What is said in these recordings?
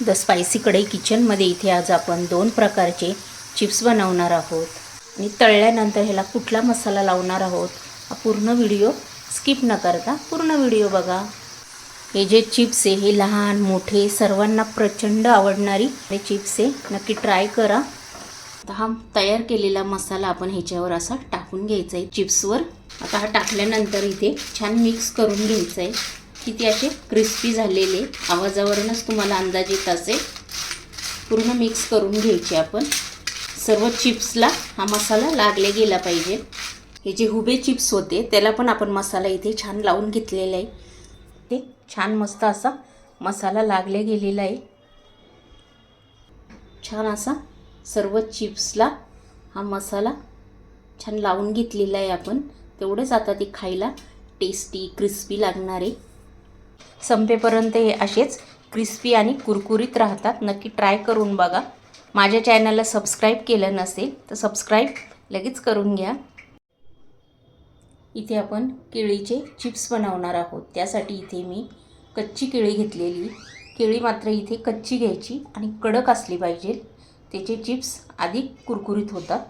The spicy कढई किचनमध्ये इथे आज आपण दोन प्रकारचे चिप्स बनवणार आहोत. आणि तळल्यानंतर ह्याला कुठला मसाला लावणार आहोत हा पूर्ण व्हिडिओ स्किप न करता पूर्ण व्हिडिओ बघा. हे जे चिप्स आहे हे लहान मोठे सर्वांना प्रचंड आवडणारी हे चिप्स आहे नक्की ट्राय करा. आता हा तयार केलेला मसाला आपण ह्याच्यावर असा टाकून घ्यायचा आहे चिप्सवर. आता हा टाकल्यानंतर इथे छान मिक्स करून घ्यायचं आहे. किती असे? क्रिस्पी झालेले. आवाजावरूनच तुम्हाला अंदाज येत असेल. पूर्ण मिक्स करून घ्यायचे आपण. सर्व चिप्सला हा मसाला लागले गेला पाहिजे. हे जे हुबे चिप्स होते त्याला पण आपण मसाला इथे छान लावून घेतलेला आहे. ते छान मस्त असा मसाला लागले गेलेला आहे. छान असा सर्व चिप्सला हा मसाला छान लावून घेतलेला आहे आपण. तेवढंच आता ती खायला टेस्टी क्रिस्पी लागणार आहे. संपेपर्यंत हे असेच क्रिस्पी आणि कुरकुरीत राहतात. नक्की ट्राय करून बघा. माझ्या चॅनलला सबस्क्राईब केलं नसेल तर सबस्क्राईब लगेच करून घ्या. इथे आपण केळीचे चिप्स बनवणार आहोत. त्यासाठी इथे मी कच्ची केळी घेतलेली. केळी मात्र इथे कच्ची घ्यायची आणि कडक असली पाहिजे. त्याचे चिप्स अधिक कुरकुरीत होतात.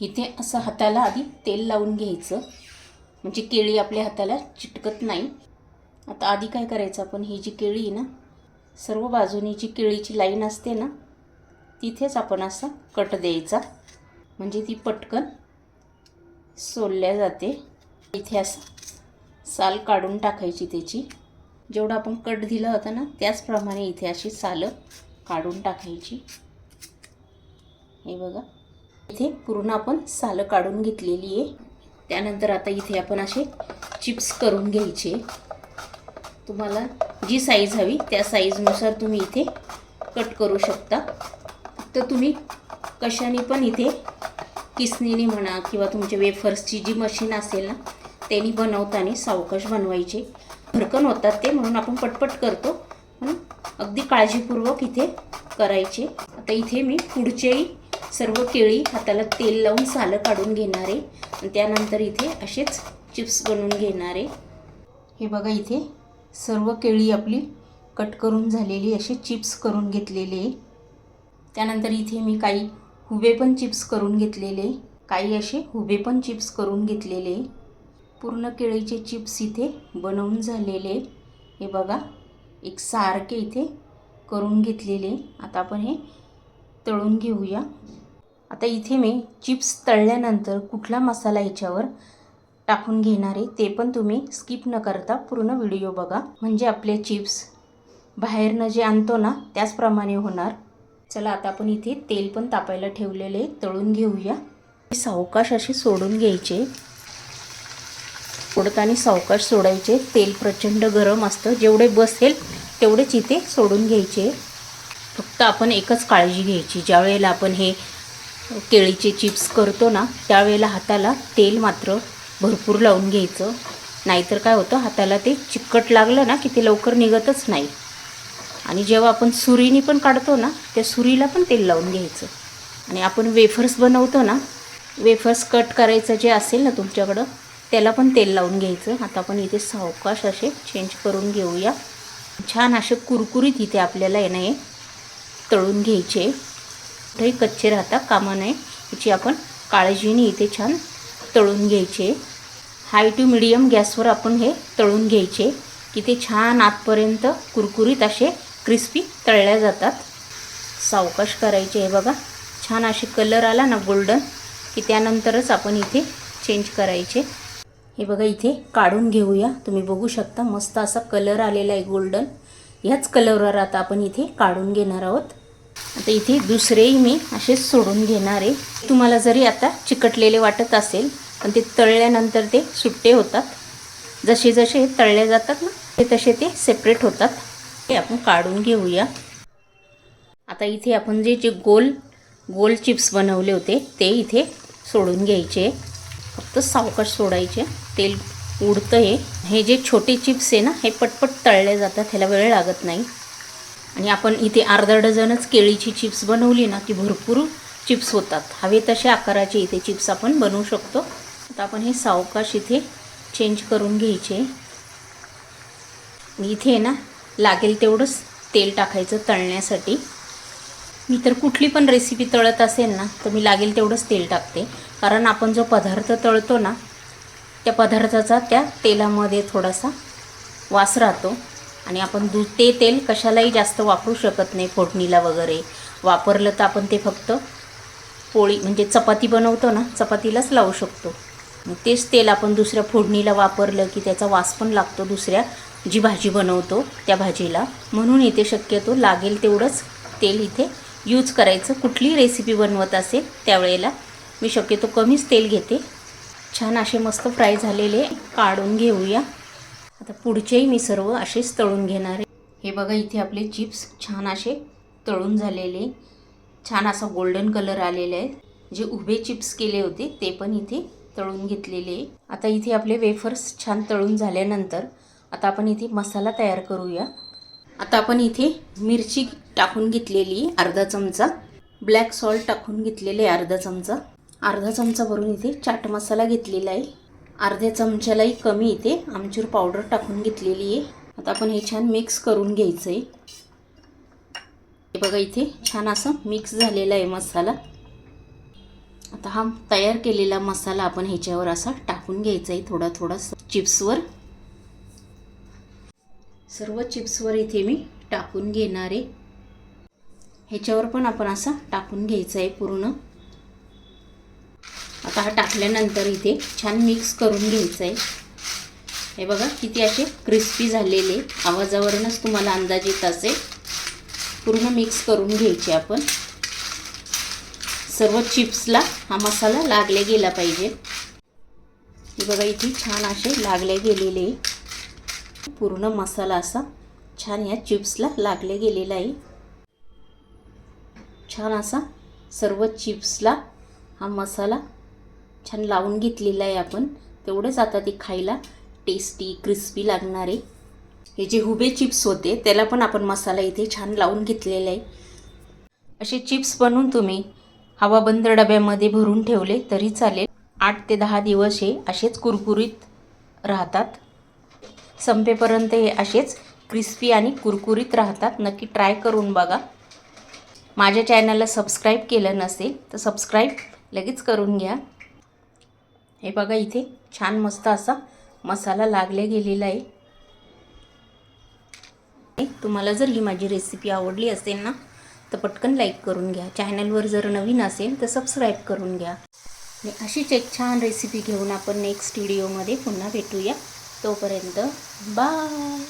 इथे असं हाताला आधी तेल लावून घ्यायचं. म्हणजे केळी आपल्या हाताला चिटकत नाही. आता आधी काय करायचं आपण? ही जी केळी आहे ना सर्व बाजूनी जी केळीची लाईन असते ना तिथेच आपण असा कट द्यायचा. म्हणजे ती पटकन सोलल्या जाते. इथे असं साल काढून टाकायची त्याची. जेवढं आपण कट दिलं होतं ना त्याचप्रमाणे इथे अशी सालं काढून टाकायची. हे बघा. इथे पूर्ण आपण सालं काढून घेतलेली आहे. त्यानंतर आता इथे आपण असे चिप्स करून घ्यायचे. तुम्हाला जी साईज हवी त्या साईजनुसार तुम्ही इथे कट करू शकता. तर तुम्ही कशाने पण इथे किसनीने म्हणा किंवा तुमच्या वेफर्सची जी मशीन असेल ना त्यांनी बनवताना सावकाश बनवायचे. भरकन होतात ते म्हणून आपण पटपट करतो. म्हणून अगदी काळजीपूर्वक इथे करायचे. आता इथे मी पुढचेही सर्व केळी हाताला तेल लावून सालं काढून घेणार आहे. आणि त्यानंतर इथे असेच चिप्स बनवून घेणार आहे. हे बघा इथे सर्व केळी आपली कट करून झालेली असे चिप्स करून घेतलेले. त्यानंतर इथे मी काही हुबे पण चिप्स करून घेतलेले. काही असे हुबे पण चिप्स करून घेतलेले. पूर्ण केळीचे चिप्स इथे बनवून झालेले. हे बघा एक सारखे इथे करून घेतलेले. आता आपण हे तळून घेऊया. आता इथे मी चिप्स तळल्यानंतर कुठला मसाला याच्यावर टाकून घेणारे ते पण तुम्ही स्किप न करता पूर्ण व्हिडिओ बघा. म्हणजे आपले चिप्स बाहेरनं जे आणतो ना त्याचप्रमाणे होणार. चला आता आपण इथे तेल पण तापायला ठेवलेले तळून घेऊया. सावकाश असे सोडून घ्यायचे. सोडताना सावकाश सोडायचे. तेल प्रचंड गरम असतं. जेवढे बसेल तेवढेच इथे सोडून घ्यायचे. फक्त आपण एकच काळजी घ्यायची. ज्या वेळेला आपण हे केळीचे चिप्स करतो ना त्यावेळेला हाताला तेल मात्र भरपूर लावून घ्यायचं. नाहीतर काय होतं हाताला ते चिकट लागलं ना की ते लवकर निघतच नाही. आणि जेव्हा आपण सुरीने पण काढतो ना त्या सुरीला पण तेल लावून घ्यायचं. आणि आपण वेफर्स बनवतो ना वेफर्स कट करायचं जे असेल ना तुमच्याकडं त्याला पण तेल लावून घ्यायचं. आता आपण इथे सावकाश असे चेंज करून घेऊया. छान असे कुरकुरीत इथे आपल्याला आहे तळून घ्यायचे. कुठेही कच्चे राहता कामा नये. याची आपण काळजीने इथे छान तळून घ्यायचे. हाय टू मिडियम गॅसवर आपण हे तळून घ्यायचे. की ते छान आतपर्यंत कुरकुरीत असे क्रिस्पी तळल्या जातात. सावकाश करायचे हे बघा. छान असे कलर आला ना गोल्डन की त्यानंतरच आपण इथे चेंज करायचे. हे बघा इथे काढून घेऊया. तुम्ही बघू शकता मस्त असा कलर आलेला आहे गोल्डन ह्याच कलरवर आता आपण इथे काढून घेणार आहोत. आता इथे दुसरेही मी असेच सोडून घेणार आहे. तुम्हाला जरी आता चिकटलेले वाटत असेल पण ते तळल्यानंतर ते सुट्टे होतात. जसे जसे तळले जातात ना ते तसे ते सेपरेट होतात. ते आपण काढून घेऊया. आता इथे आपण जे जे गोल गोल चिप्स बनवले होते ते इथे सोडून घ्यायचे. फक्त सावकाश सोडायचे. तेल उडतं हे. हे जे छोटे चिप्स आहे ना हे पटपट तळले जातात ह्याला वेळ लागत नाही. आणि आपण इथे अर्धा डझनच केळीची चिप्स बनवली ना की भरपूर चिप्स होतात. हवे तसे आकाराचे इथे चिप्स आपण बनवू शकतो. आता आपण हे सावकाश इथे चेंज करून घ्यायचे. आणि इथे ना लागेल तेवढंच तेल टाकायचं तळण्यासाठी. मी तर कुठली पण रेसिपी तळत असेल ना तर मी लागेल तेवढंच तेल टाकते. कारण आपण जो पदार्थ तळतो ना त्या पदार्थाचा त्या तेलामध्ये थोडासा वास राहतो. आणि आपण दू ते तेल कशालाही जास्त वापरू शकत नाही फोडणीला वगैरे. वापरलं तर आपण ते फक्त पोळी म्हणजे चपाती बनवतो ना चपातीलाच लावू शकतो. मग तेच तेल आपण दुसऱ्या फोडणीला वापरलं की त्याचा वास पण लागतो दुसऱ्या जी भाजी बनवतो त्या भाजीला. म्हणून इथे शक्यतो लागेल तेवढंच तेल इथे यूज करायचं. कुठली रेसिपी बनवत असेल त्यावेळेला मी शक्यतो कमीच तेल घेते. छान असे मस्त फ्राय झालेले काढून घेऊया. आता पुढचेही मी सर्व असेच तळून घेणार आहे. हे बघा इथे आपले चिप्स छान असे तळून झालेले. छान असा गोल्डन कलर आलेला आहे. जे उभे चिप्स केले होते ते पण इथे तळून घेतलेले आहे. आता इथे आपले वेफर्स छान तळून झाल्यानंतर आता आपण इथे मसाला तयार करूया. आता आपण इथे मिरची टाकून घेतलेली अर्धा चमचा. ब्लॅक सॉल्ट टाकून घेतलेले अर्धा चमचा. अर्धा चमचा भरून इथे चाट मसाला घेतलेला आहे. अर्ध्या चमच्यालाही कमी इथे आमचूर पावडर टाकून घेतलेली आहे. आता आपण हे छान मिक्स करून घ्यायचं आहे हे बघा इथे छान असं मिक्स झालेला आहे मसाला. आता हा तयार केलेला मसाला आपण ह्याच्यावर असा टाकून घ्यायचा आहे थोडा थोडा चिप्सवर. सर्व चिप्सवर इथे मी टाकून घेणार. आहे ह्याच्यावर पण आपण असा टाकून घ्यायचा आहे पूर्ण. आता हा टाकल्यानंतर इथे छान मिक्स करून घ्यायचं आहे हे बघा किती असे क्रिस्पी झालेले. आवाजावरूनच तुम्हाला अंदाज येत असेल. पूर्ण मिक्स करून घ्यायचे आपण. सर्व चिप्सला हा मसाला लागले गेला पाहिजे. बघा इथे छान असे लागले गेलेले पूर्ण मसाला असा छान या चिप्सला लागले गेलेला आहे. छान असा सर्व चिप्सला हा मसाला छान लावून घेतलेला आहे आपण. तेवढंच आता ते खायला टेस्टी क्रिस्पी लागणार आहे. हे जे हुबे चिप्स होते त्याला पण आपण मसाला इथे छान लावून घेतलेला आहे. असे चिप्स बनवून तुम्ही हवाबंद डब्यामध्ये भरून ठेवले तरी चालेल. आठ ते दहा दिवस हे असेच कुरकुरीत राहतात. संपेपर्यंत हे असेच क्रिस्पी आणि कुरकुरीत राहतात. नक्की ट्राय करून बघा. माझ्या चॅनलला सबस्क्राईब केलं नसेल तर सबस्क्राईब लगेच करून घ्या. हे बघा इथे छान मस्त असा मसाला लागले गेलेला आहे. तुम्हाला जर ही माझी रेसिपी आवडली असेल ना तर पटकन लाईक करून घ्या. चॅनलवर जर नवीन असेल तर सबस्क्राईब करून घ्या. आणि अशीच एक छान रेसिपी घेऊन आपण नेक्स्ट व्हिडिओमध्ये पुन्हा भेटूया. तोपर्यंत बाय